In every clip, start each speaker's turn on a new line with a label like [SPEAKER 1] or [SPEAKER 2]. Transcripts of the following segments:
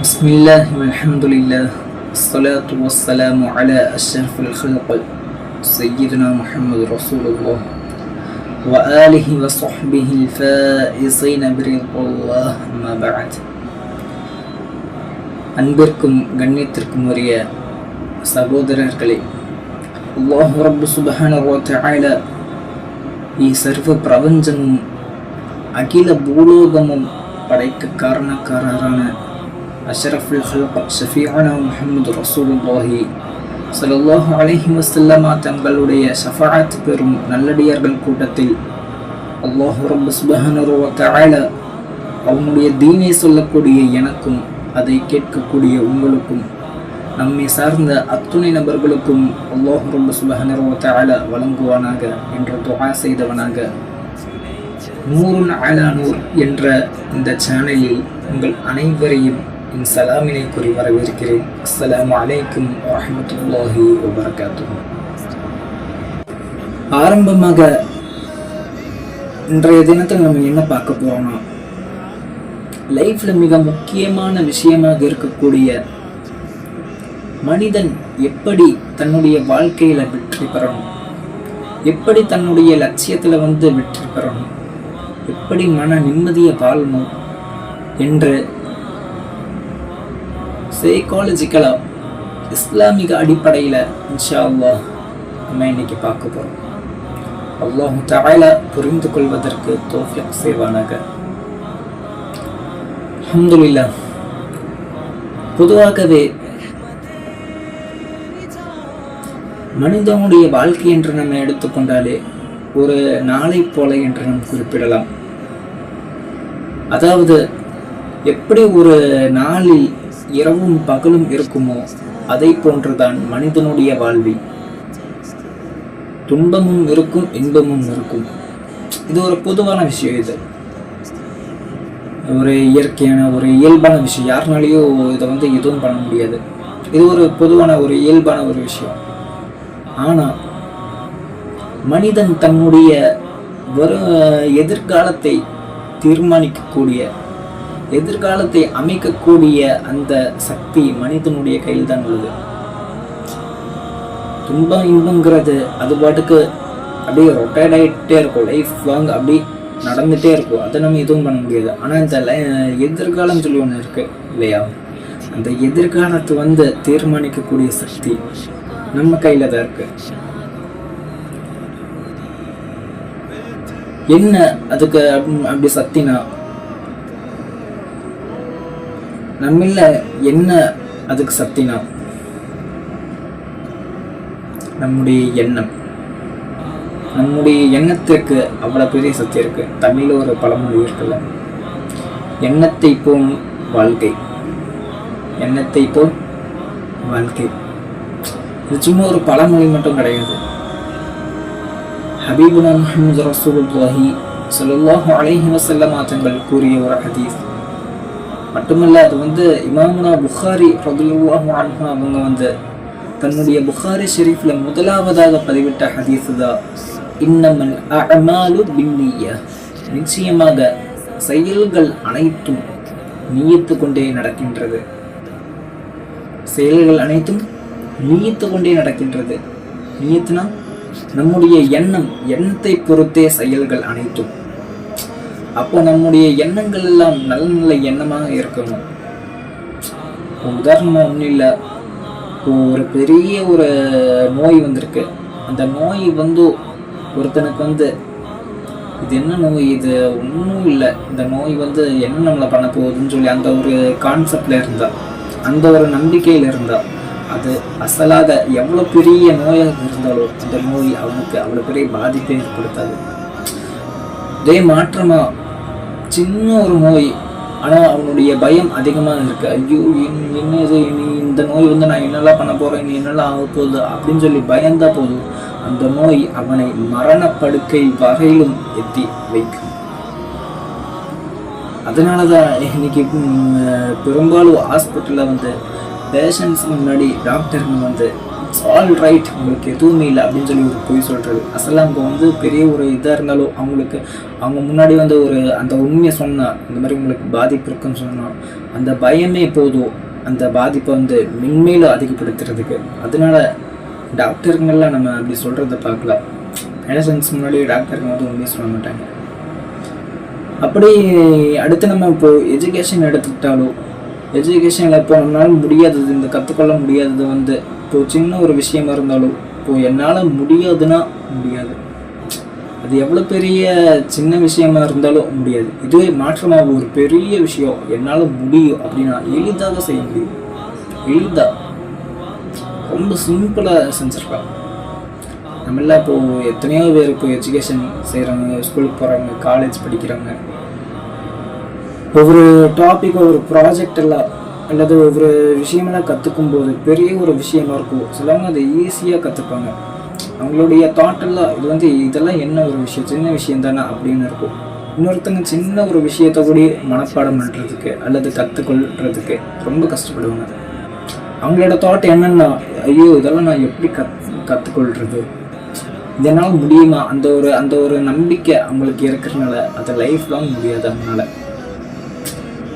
[SPEAKER 1] بسم الله والحمد لله. الصلاة والسلام على أشرف الخلق سيدنا محمد رسول الله وآله وصحبه الفائزين برضا الله ما بعد. அன்பிற்கும் கண்ணியத்திற்கும் உரிய சகோதரர்களே அல்லாஹ் ரப்பு சுபஹான ஈ சர்வ பிரபஞ்சமும் அகில பூலோகமும் படைக்க காரணக்காரரான أشرف الخلق ஷஃபியானா முஹம்மது ரசூலுல்லாஹி சல்லாஹு அலஹி வசல்லமா தங்களுடைய ஷஃபாத் பெறும் நல்லடியார்கள் கூட்டத்தில். அல்லாஹு ரப்பு சுபஹனருவ தாழ அவனுடைய தீனை சொல்லக்கூடிய எனக்கும் அதை கேட்கக்கூடிய உங்களுக்கும் நம்மை சார்ந்த அத்துணை நபர்களுக்கும் அல்லாஹு ரப்பு சுபஹனருவ தாழ வழங்குவானாக என்று துவா செய்தவனாக. நூறு அலா நூர் என்ற இந்த சேனலில் உங்கள் அனைவரையும் என் சலாமினை கூறி வரவேற்கிறேன். அஸ்லாம் அலைக்கும் வரமத்துல்லாஹி வபரகாத்துஹு. ஆரம்பமாக இன்றைய தினத்தில் நம்ம என்ன பார்க்க போறோம்னா லைஃப்ல மிக முக்கியமான விஷயமாக இருக்கக்கூடிய மனிதன் எப்படி தன்னுடைய வாழ்க்கையில வெற்றி பெறணும்? எப்படி தன்னுடைய லட்சியத்துல வந்து வெற்றி பெறணும்? எப்படி மன நிம்மதியை வாழணும்? என்று சைக்காலஜிக்கலாக இஸ்லாமிக uh, அடிப்படையில இன்ஷா அல்லா நம்ம இன்னைக்கு பார்க்க போறோம். அல்லாஹு தாயில புரிந்து கொள்வதற்கு தோஃபிக் செய்வானாக. அல்ஹம்துலில்லாஹ் பொதுவாகவே மனிதனுடைய வாழ்க்கை என்று நம்ம எடுத்துக்கொண்டாலே ஒரு நாளை போல என்று நாம் குறிப்பிடலாம். அதாவது எப்படி ஒரு நாளில் இரவும் பகலும் இருக்குமோ? அதை போன்றுதான் மனிதனுடைய வாழ்வி. துன்பமும் இருக்கும் இன்பமும் இருக்கும். இது ஒரு பொதுவான விஷயம் இது. ஒரு இயற்கையான ஒரு இயல்பான விஷயம். யாருனாலையும் இதை வந்து எதுவும் பண்ண முடியாது. இது ஒரு பொதுவான ஒரு இயல்பான ஒரு விஷயம். ஆனால் மனிதன் தன்னுடைய வரும் எதிர்காலத்தை தீர்மானிக்கக்கூடிய எதிர்காலத்தை அமைக்கக்கூடிய அந்த சக்தி மனிதனுடைய கையில் தான் உள்ளது. துன்பம் இன்பங்கிறது அது பாட்டுக்கு அப்படியே ரொட்டேட் ஆகிட்டே இருக்கும். லைஃப் லாங் அப்படி நடந்துகிட்டே இருக்கும். அதை நம்ம எதுவும் பண்ண முடியாது. ஆனால் இந்த எதிர்காலம் சொல்லி ஒன்று இருக்கு இல்லையா? அந்த எதிர்காலத்தை வந்து தீர்மானிக்கக்கூடிய சக்தி நம்ம கையில் தான் இருக்கு. என்ன அதுக்கு அப்படி- அப்படி சக்தினா நம்மள என்ன அதுக்கு சக்தினா நம்முடைய எண்ணம். நம்முடைய எண்ணத்திற்கு அவ்வளோ பெரிய சக்தி இருக்கு. தமிழில் ஒரு பழமொழி இருக்குல்ல. எண்ணத்தை போல் வாழ்க்கை. எண்ணத்தை போல் வாழ்க்கை. இது சும்மா ஒரு பழமொழி மட்டும் கிடையாது. ஹபீபுனா முஹம்மது ரசூலுல்லாஹி ஸல்லல்லாஹு அலைஹி வஸல்லம் தங்கள் கூறிய ஒரு ஹதீஸ். மட்டுமில்லை அது வந்து இமாமுனா புகாரி ரலியல்லாஹு அன்ஹு அவங்க வந்து தன்னுடைய புகாரி ஷெரீஃப்ல முதலாவதாக பதிவிட்ட ஹதீஸு தான் இன்னமல் அஅமாலு பின்னிய நிச்சயமாக செயல்கள் அனைத்தும் நீயத்து கொண்டே நடக்கின்றது. செயல்கள் அனைத்தும் நீயத்து கொண்டே நடக்கின்றது. நீயத்துனா நம்முடைய எண்ணம் எண்ணத்தை பொறுத்தே செயல்கள் அனைத்தும். அப்போ நம்முடைய எண்ணங்கள் எல்லாம் நல்ல நல்ல எண்ணமாக இருக்கணும். உதாரணமாக உதாரணமா ஒன்றும் இல்லை. இப்போ ஒரு பெரிய ஒரு நோய் வந்திருக்கு. அந்த நோய் வந்து ஒருத்தனுக்கு வந்து இது என்ன நோய்? இது ஒன்றும் இல்லை. இந்த நோய் வந்து என்ன நம்மளை பண்ண போகுதுன்னு சொல்லி அந்த ஒரு கான்செப்ட்ல இருந்தால் அந்த ஒரு நம்பிக்கையில் இருந்தா அது அசலாத எவ்வளோ பெரிய நோயாக இருந்தாலும் அந்த நோய் அவனுக்கு அவ்வளோ பெரிய பாதிப்பை ஏற்படுத்தாது. இதே மாற்றமா சின்ன ஒரு நோய். ஆனால் அவனுடைய பயம் அதிகமாக இருக்கு. ஐயோ என் என்ன இது இனி இந்த நோய் வந்து நான் என்னெல்லாம் பண்ண போகிறேன் இனி என்னெல்லாம் ஆக போகுது அப்படின்னு சொல்லி பயந்தா போதும். அந்த நோய் அவனை மரணப்படுக்கை வகையிலும் எத்தி வைக்கும். அதனால தான் இன்னைக்கு பெரும்பாலும் ஹாஸ்பிட்டலில் வந்து பேஷண்ட்ஸ் முன்னாடி டாக்டருங்க வந்து ஆல் ரைட் உங்களுக்கு எதுவுமே இல்லை அப்படின்னு சொல்லி ஒரு பொய் சொல்கிறது அசலாக அவங்க வந்து பெரிய ஒரு இதாக இருந்தாலும் அவங்களுக்கு அவங்க முன்னாடி வந்து ஒரு அந்த உண்மையை சொன்னால் இந்த மாதிரி உங்களுக்கு பாதிப்பு இருக்குன்னு சொன்னால் அந்த பயமே போதும். அந்த பாதிப்பை வந்து மென்மேலும் அதிகப்படுத்துறதுக்கு. அதனால டாக்டருங்கெல்லாம் நம்ம அப்படி சொல்கிறத பார்க்கலாம் மெடிசன்ஸ் முன்னாடி டாக்டருங்க வந்து உண்மையை சொல்ல மாட்டாங்க. அப்படி அடுத்து நம்ம இப்போ எஜுகேஷன் எடுத்துக்கிட்டாலும் எஜுகேஷனில் இப்போ நம்மளால முடியாதது இந்த கற்றுக்கொள்ள முடியாதது வந்து இப்போ சின்ன ஒரு விஷயமா இருந்தாலும் இப்போ என்னால் முடியாதுன்னா முடியாது. அது எவ்வளோ பெரிய சின்ன விஷயமா இருந்தாலும் முடியாது. இதுவே மாற்றமாக ஒரு பெரிய விஷயம். என்னால் முடியும் அப்படின்னா எளிதாக செய்ய முடியும். எளிதாக ரொம்ப சிம்பிளாக செஞ்சுருக்கான் நம்ம எல்லாம் எத்தனையோ பேர் இப்போ எஜுகேஷன் செய்கிறாங்க ஸ்கூலுக்கு போகிறாங்க காலேஜ் படிக்கிறாங்க. ஒவ்வொரு டாபிக் ஒரு ப்ராஜெக்ட் எல்லாம் அல்லது ஒவ்வொரு விஷயமெல்லாம் கற்றுக்கும் போது பெரிய ஒரு விஷயமா இருக்கும். சிலவங்க அதை ஈஸியாக கற்றுப்பாங்க அவங்களுடைய தாட்டெல்லாம் இது வந்து இதெல்லாம் என்ன ஒரு விஷயம்? சின்ன விஷயம் தானே அப்படின்னு இருக்கும். இன்னொருத்தங்க சின்ன ஒரு விஷயத்தை கூட மனப்பாடம் பண்ணுறதுக்கு அல்லது கற்றுக்கொள்றதுக்கு ரொம்ப கஷ்டப்படுவாங்க. அவங்களோட தாட் என்னன்னா ஐயோ இதெல்லாம் நான் எப்படி கத் கற்றுக்கொள்றது இதனால் முடியுமா? அந்த ஒரு அந்த ஒரு நம்பிக்கை அவங்களுக்கு இருக்கிறதுனால அது லைஃப் லாங் முடியாது அதனால்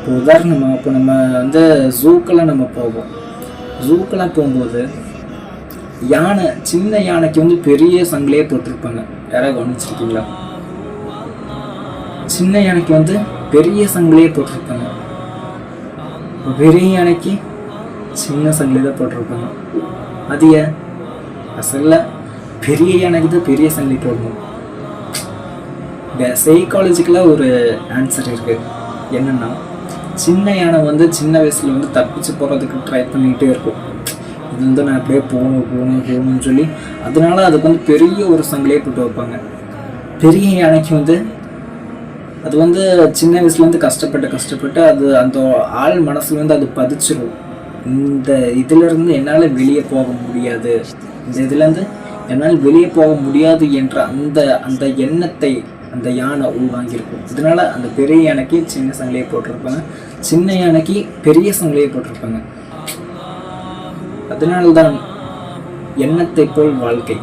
[SPEAKER 1] இப்போ உதாரணமாக இப்போ நம்ம வந்து ஜூக்கெல்லாம் நம்ம போவோம். ஜூக்கெல்லாம் போகும்போது யானை சின்ன யானைக்கு வந்து பெரிய சங்கிலியே போட்டிருப்பாங்க. யாராவது கவனிச்சிருக்கீங்களா? சின்ன யானைக்கு வந்து பெரிய சங்கிலியே போட்டிருப்பாங்க. பெரிய யானைக்கு சின்ன சங்கிலி தான் போட்டிருப்பாங்க. அது ஏன்? அசல்ல பெரிய யானைக்கு தான் பெரிய சங்கிலி போடணும். இந்த சைக்காலஜிக்கலாக ஒரு ஆன்சர் இருக்கு. என்னன்னா சின்ன யானை வந்து சின்ன வயசுல வந்து தப்பிச்சு போகிறதுக்கு ட்ரை பண்ணிகிட்டே இருக்கும். இது வந்து நான் அப்படியே போகணும் போகணும் போகணும்னு சொல்லி அதனால அதுக்கு வந்து பெரிய ஒரு சங்கிலே போட்டு வைப்பாங்க. பெரிய யானைக்கு வந்து அது வந்து சின்ன வயசுலேருந்து கஷ்டப்பட்டு கஷ்டப்பட்டு அது அந்த ஆள் மனசுல வந்து அது பதிச்சிடும் இந்த இதுலேருந்து என்னால் வெளியே போக முடியாது. இந்த இதுலேருந்து என்னால் வெளியே போக முடியாது என்ற அந்த அந்த எண்ணத்தை அந்த யானை உள்வாங்கியிருக்கும். இதனால அந்த பெரிய யானைக்கு சின்ன சங்கிலியை போட்டிருப்பாங்க. சின்ன யானைக்கு பெரிய சங்கிலியை போட்டிருப்பாங்க. அதனால்தான் எண்ணத்தை போல் வாழ்க்கை.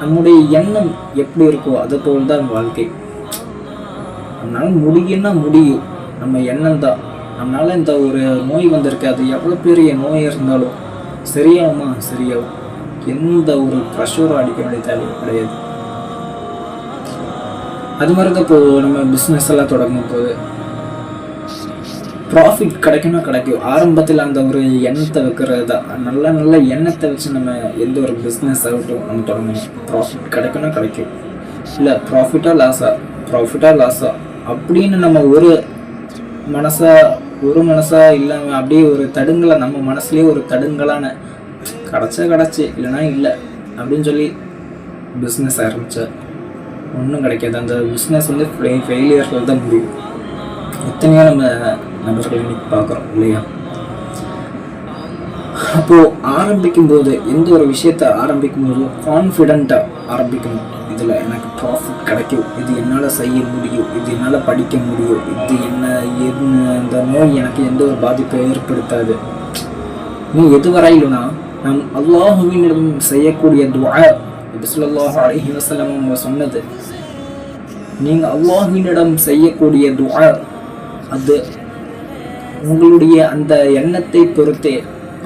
[SPEAKER 1] நம்முடைய எண்ணம் எப்படி இருக்கோ அது போல் தான் வாழ்க்கை. நம்மளால் முடியும்னா முடியும். நம்ம எண்ணம் தான் நம்மளால் இந்த ஒரு நோய் வந்திருக்கு. அது எவ்வளோ பெரிய நோய் இருந்தாலும் சரியாகுமா? சரியாகும். எந்த ஒரு ப்ரெஷரும் அடிக்க வேண்டிய தேவை கிடையாது. அது மாதிரி தான் இப்போது நம்ம பிஸ்னஸ் எல்லாம் தொடங்கும் போது. ப்ராஃபிட் கிடைக்கணும் கிடைக்கும். ஆரம்பத்தில் அந்த ஒரு எண்ணத்தை வைக்கிறது தான். நல்ல நல்ல எண்ணத்தை வச்சு நம்ம எந்த ஒரு பிஸ்னஸ் ஆகட்டும் நம்ம தொடங்கணும். ப்ராஃபிட் கிடைக்கணும் கிடைக்கும். இல்லை ப்ராஃபிட்டாக லாஸா ப்ராஃபிட்டாக லாஸா அப்படின்னு நம்ம ஒரு மனசாக ஒரு மனசாக இல்லாமல் அப்படியே ஒரு தடுங்கலை நம்ம மனசுலேயே ஒரு தடுங்கலான கிடச்சா கிடச்சி இல்லைனா இல்லை அப்படின்னு சொல்லி பிஸ்னஸ் ஆரம்பித்தேன் ஒன்றும் கிடைக்காது. அந்த பிஸ்னஸ் வந்து ஃபெயிலியர்கள் தான் முடியும். எத்தனையோ நம்ம நபர்கள் இன்னைக்கு பார்க்குறோம் இல்லையா? அப்போது ஆரம்பிக்கும் போது எந்த ஒரு விஷயத்த ஆரம்பிக்கும் போது கான்ஃபிடெண்ட்டாக ஆரம்பிக்கணும். இதில் எனக்கு ப்ராஃபிட் கிடைக்கும். இது என்னால் செய்ய முடியும். இது என்னால் படிக்க முடியும். இது என்ன என்ன இந்த நோய் எனக்கு எந்த ஒரு பாதிப்பை ஏற்படுத்தாது. நீ எது வரையிலும்னா நம் அல்லாஹுவினிடம் செய்யக்கூடிய துவா பிஸ்லாஹ் அலஹி வசலம் அவங்க சொன்னது நீங்கள் அல்லாஹினிடம் செய்யக்கூடிய துவா அது உங்களுடைய அந்த எண்ணத்தை பொறுத்தே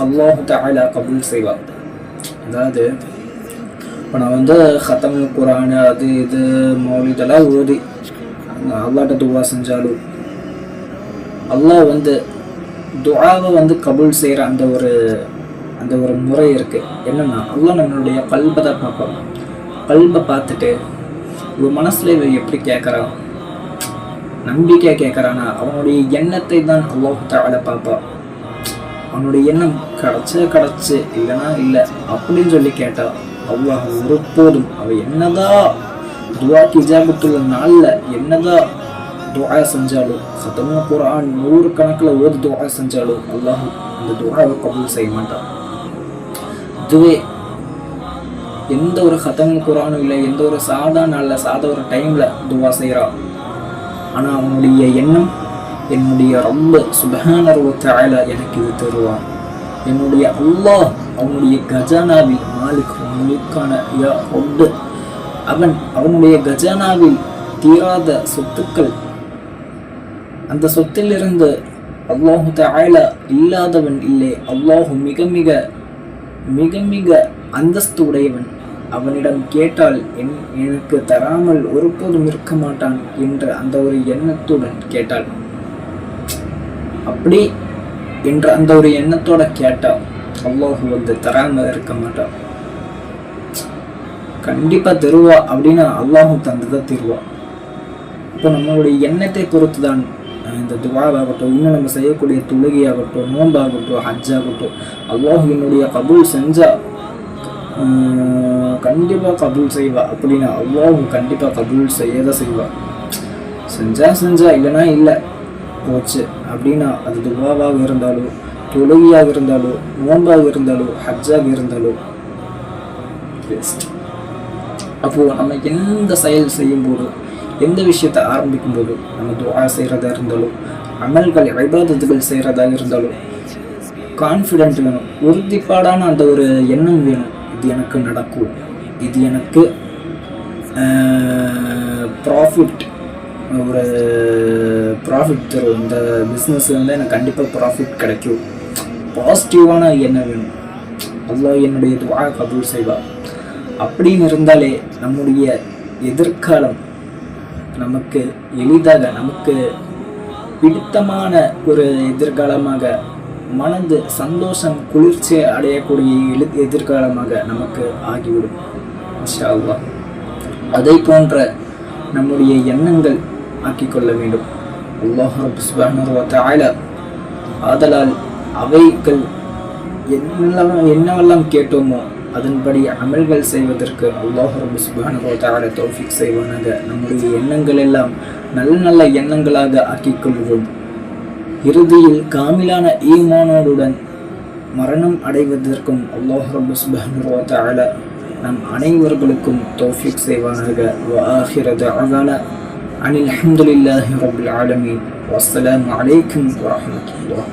[SPEAKER 1] அல்லாஹு தாலா கபூல் செய்வார். அதாவது இப்போ நான் வந்து ஹத்தம் குரான் அது இது மௌலிதெல்லாம் ஓதி அல்லாட்ட துவா செஞ்சாலும் அல்லாஹ் வந்து துவாவை வந்து கபூல் செய்கிற அந்த ஒரு அந்த ஒரு முறை இருக்குது என்னென்னா அல்லாஹ் நம்மளுடைய பல்பை தான் பார்ப்பான். கல்பை பார்த்துட்டு ஒரு மனசில் இவன் எப்படி கேட்குறான் நம்பிக்கையாக கேட்குறானா அவனுடைய எண்ணத்தை தான் அல்லாஹ் தால பார்ப்பான். அவனுடைய எண்ணம் கிடச்ச கிடச்சி இல்லைனா இல்லை அப்படின்னு சொல்லி கேட்டா அல்லாஹ் ஒருபோதும் அவள் என்னதான் துவா கிஜாபத்துள்ள நாளில் என்னதான் துவா செஞ்சாலும் சத்தமாக குரான் நூறு கணக்கில் ஒரு துவா செஞ்சாலும் அல்லாஹ் அந்த துவாவை கபூல் செய்ய மாட்டான். இதுவே எந்த ஒரு ஹத்தம் குரானும் இல்லை எந்த ஒரு சாதா நாளில் சாதா ஒரு டைமில் துவா செய்கிறா ஆனால் அவனுடைய எண்ணம் என்னுடைய ரொம்ப சுபகானர்வத்தால எனக்கு இது தருவான் என்னுடைய அல்லாஹ் அவனுடைய கஜானாவில் மாலிக் மாலிக்கான யா ஒன்று அவன் அவனுடைய கஜானாவில் தீராத சொத்துக்கள் அந்த சொத்திலிருந்து அல்லாஹு தாயில இல்லாதவன் இல்லை. அல்லாஹு மிக மிக மிக மிக அந்தஸ்து உடையவன். அவனிடம் கேட்டால் என் எனக்கு தராமல் ஒருபோதும் இருக்க மாட்டான் என்ற அந்த ஒரு எண்ணத்துடன் கேட்டாள். அப்படி என்ற அந்த ஒரு எண்ணத்தோட கேட்டால் அல்லாஹு வந்து தராம இருக்க மாட்டான். கண்டிப்பா தருவா அப்படின்னு அல்லாஹு தந்துதான் தருவா. இப்போ நம்மளுடைய எண்ணத்தை பொறுத்து தான் இந்த துவாவாகட்டும் இன்னும் நம்ம செய்யக்கூடிய தொழுகையாகட்டும் நோன்பாகட்டும் ஹஜ்ஜாகட்டும் அல்லாஹ் என்னுடைய கபூல் செஞ்சா கண்டிப்பாக கண்டிப்பா கபூல் செய்வா. அப்படின்னா அல்லாஹ் கண்டிப்பா கபூல் செய்யதான் செய்வா. செஞ்சா செஞ்சா இல்லைன்னா இல்லை. போச்சு. அப்படின்னா அது துவாவாக இருந்தாலோ தொழுகையாக இருந்தாலோ நோன்பாக இருந்தாலோ ஹஜ்ஜாக இருந்தாலோ பெஸ்ட் அப்போது நம்ம எந்த செயல் செய்யும் எந்த விஷயத்தை ஆரம்பிக்கும் போதோ நம்ம துவா செய்கிறதா இருந்தாலும் அமல்கள் ஐபாதத்துகள் செய்கிறதா இருந்தாலும் கான்ஃபிடென்ட் வேணும் உறுதிப்பாடான அந்த ஒரு எண்ணம் வேணும். இது எனக்கு நடக்கும். இது எனக்கு ப்ராஃபிட் ஒரு ப்ராஃபிட் தரும். இந்த பிஸ்னஸ் வந்து எனக்கு கண்டிப்பாக ப்ராஃபிட் கிடைக்கும். பாசிட்டிவான எண்ணம் வேணும். அல்லாஹ் என்னுடைய துவா கபூல் செய்வா அப்படின்னு இருந்தாலே நம்முடைய எதிர்காலம் நமக்கு எளிதாக நமக்கு பிடித்தமான ஒரு எதிர்காலமாக மனது சந்தோஷம் குளிர்ச்சி அடையக்கூடிய எழு எதிர்காலமாக நமக்கு ஆகிவிடும். இன்ஷா அல்லாஹ் அதை போன்ற நம்முடைய எண்ணங்கள் ஆக்கிக்கொள்ள வேண்டும். அல்லாஹ் ஆதலால் அவைகள் என்னெல்லாம் என்னவெல்லாம் கேட்டோமோ அதன்படி அமல்கள் செய்வதற்கு அல்லாஹ் ரப் சுப்ஹானஹு வ செய்வானாக. நம்முடைய எண்ணங்கள் எல்லாம் நல்ல நல்ல எண்ணங்களாக ஆக்கிக் கொள்வோம் இறுதியில் காமிலான ஈமானோடுடன் மரணம் அடைவதற்கும் அல்லாஹ் ரப் சுப்ஹானஹு நம் அனைவர்களுக்கும் தோஃபிக் செய்வானாக. வ ஆஹிர அனில் அஹமதுல்லாஹி ரபுல் ஆலமீன். வசலாம் அலைக்கும் வரமத்துல்லா